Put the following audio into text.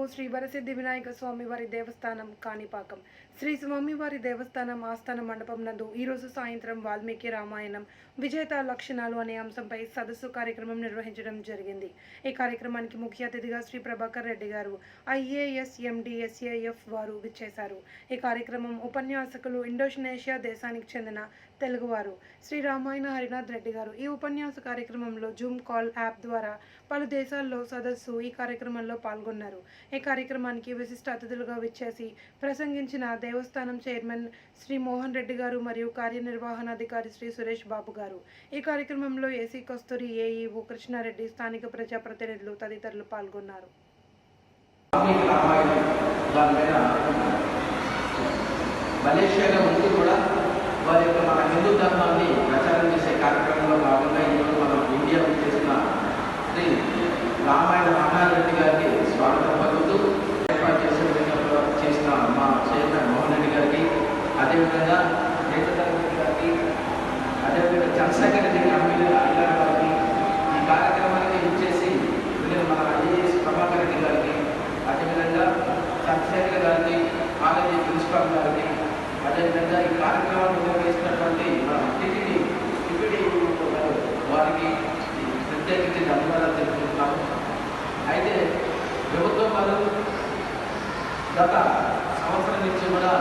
స్వయంభూ శ్రీ వరసిద్ధి వినాయక స్వామివారి దేవస్థానం కాణిపాకం. శ్రీ స్వామివారి దేవస్థానం ఆస్థాన మండపం నందు ఈరోజు సాయంత్రం వాల్మీకి రామాయణం విజేత లక్షణాలు అనే అంశంపై సదస్సు కార్యక్రమం నిర్వహించడం జరిగింది. ఈ కార్యక్రమానికి ముఖ్య అతిథిగా శ్రీ ప్రభాకర్ రెడ్డి గారు ఐఏఎస్ ఎండిఎస్ఏఎఫ్ వారు విచ్చేశారు. ఈ కార్యక్రమం ఉపన్యాసకులు ఇండోనేషియా దేశానికి చెందిన తెలుగువారు శ్రీ రామాయణ హరినాథ్ రెడ్డి గారు. ఈ ఉపన్యాస కార్యక్రమంలో జూమ్ కాల్ యాప్ ద్వారా పలు దేశాల్లో సదస్సు ఈ కార్యక్రమంలో పాల్గొన్నారు. ఈ కార్యక్రమానికి విశిష్ట అతిథులుగా విచ్చేసి ప్రసంగించిన దేవస్థానం చైర్మన్ శ్రీ మోహన్ రెడ్డి గారు మరియు కార్యనిర్వహణాధికారి శ్రీ సురేష్ బాబు గారు. ఈ కార్యక్రమంలో ఏసీ కస్తూరి ఏఈఓ కృష్ణారెడ్డి స్థానిక ప్రజాప్రతినిధులు తదితరులు పాల్గొన్నారు. మలేషియాలో ఉండి కూడా వారి యొక్క మన హిందూ ధర్మాన్ని ప్రచారం చేసే కార్యక్రమంలో భాగంగా ఈరోజు మనం ఇండియా చేసిన శ్రీ రామాయణ మహారెడ్డి గారికి స్వాగతం పలుకుతూ ఏర్పాటు చేసే విధంగా చేసిన మా చైర్మన్ మోహన్ రెడ్డి గారికి అదేవిధంగా నేతధర్ రెడ్డి గారికి అదేవిధంగా చంద్రశేఖర్ రెడ్డి గారి అధికారి గారికి ఈ కార్యక్రమానికి ఇచ్చేసి వీళ్ళు మన ఐఏఎస్ ప్రభాకర్ రెడ్డి గారికి అదేవిధంగా చంద్రశేఖర్ గారిని కాలేజీ ప్రిన్సిపాల్ గారిని అదేవిధంగా ఈ కార్యక్రమాన్ని నిర్వహిస్తున్నటువంటి మన అతిథిని డిప్యూటీ వారికి ప్రత్యేకించి ధన్యవాదాలు తెలుపుతున్నాము అయితే ప్రభుత్వం వారు గత సంవత్సరం నుంచి కూడా